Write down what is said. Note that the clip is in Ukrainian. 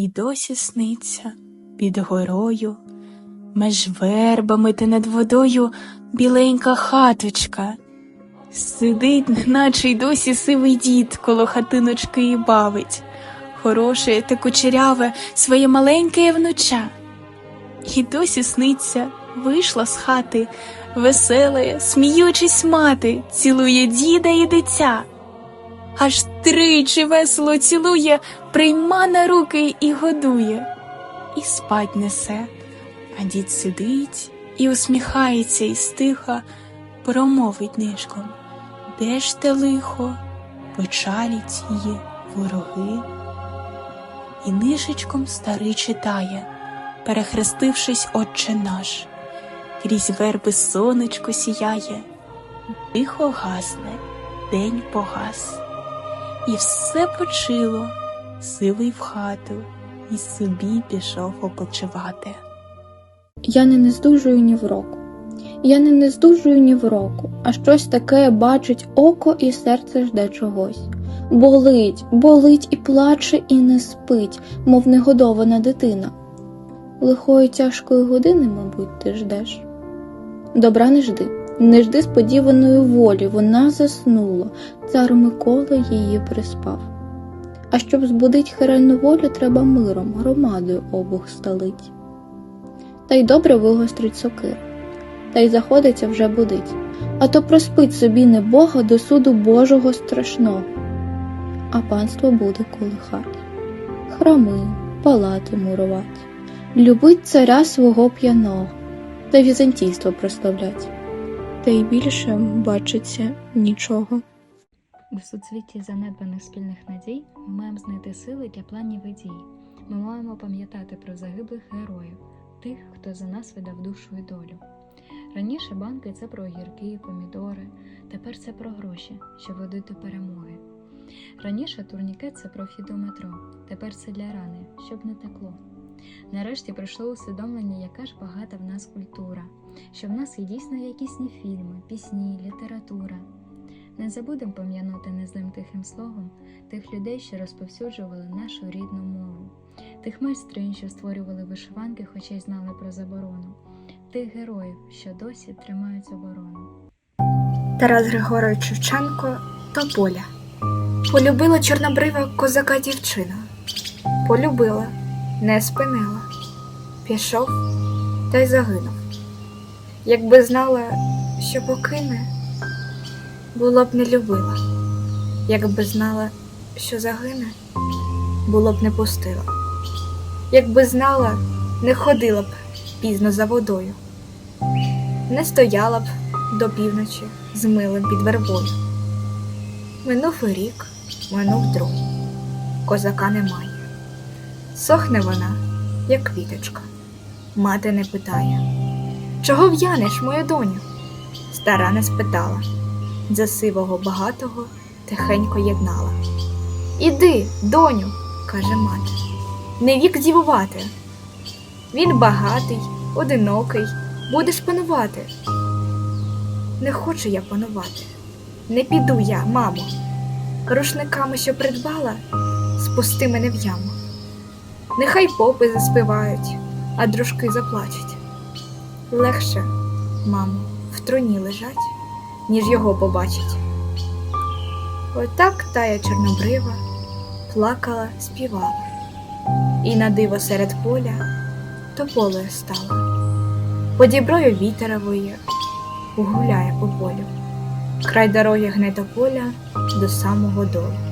І досі сниться під горою, меж вербами та над водою біленька хаточка. Сидить, неначе й досі сивий дід коло хатиночки і бавить, хороше та кучеряве своє маленьке внуча. І досі сниться, вийшла з хати, веселая, сміючись мати, цілує діда і дитя. Аж тричі весело цілує, прийма на руки і годує, і спать несе, а дід сидить і усміхається і стиха, промовить нишком. Де ж те лихо, печалять її вороги? І нишечком старий читає, перехрестившись, Отче наш, крізь верби сонечко сіяє, тихо гасне, день погас, і все почило, сивий в хату, і собі пішов опочивати. Я не нездужую ні в року. Я не нездужую ні в року, а щось таке бачить око і серце жде чогось. Болить, болить і плаче, і не спить, мов негодована дитина. Лихої тяжкої години, мабуть, ти ждеш. Добра не жди, не жди сподіваної волі, вона заснула, цар Микола її приспав. А щоб збудить херельну волю, треба миром, громадою обух сталить. Та й добре вигострить сокир, та й заходиться вже будить, а то проспить собі не Бога до суду Божого страшного, а панство буде колихать, храми, палати мурувати, любить царя свого п'яного, та візантійство прославлять, та й більше бачиться нічого. У суцвітті занедбаних спільних надій ми маємо знайти сили для планів і дій. Ми маємо пам'ятати про загиблих героїв, тих, хто за нас видав душу і долю. Раніше банки це про огірки, помідори, тепер це про гроші, що ведуть до перемоги. Раніше турнікет це про у метро, тепер це для рани, щоб не текло. Нарешті прийшло усвідомлення, яка ж багата в нас культура, що в нас є дійсно якісні фільми, пісні, література. Не забудемо пом'янути незлим тихим словом тих людей, що розповсюджували нашу рідну мову, тих майстринь, що створювали вишиванки, хоча й знали про заборону, тих героїв, що досі тримають оборону. Тарас Григорович Шевченко Тополя. Полюбила чорнобрива козака дівчина. Полюбила, не спинила. Пішов та й загинув. Якби знала, що покине, було б не любила. Якби знала, що загине, було б не пустила. Якби знала, не ходила б пізно за водою, не стояла б до півночі з милим під вербою. Минув рік, минув другий, козака немає. Сохне вона, як квіточка. Мати не питає, чого в'янеш, моя доню? Стара не спитала, за сивого багатого тихенько єднала. Іди, доню, каже мати, не вік дівувати. Він багатий, одинокий, будеш панувати. Не хочу я панувати, не піду я, мамо. Рушниками, що придбала, спусти мене в яму. Нехай попи заспівають, а дружки заплачуть. Легше, мамо, в труні лежать, ніж його побачить. Отак тая чорнобрива плакала, співала, і на диво серед поля тополею стала. Подіброю вітера вітерової гуляє по полю. Край дороги гне тополя до самого долу.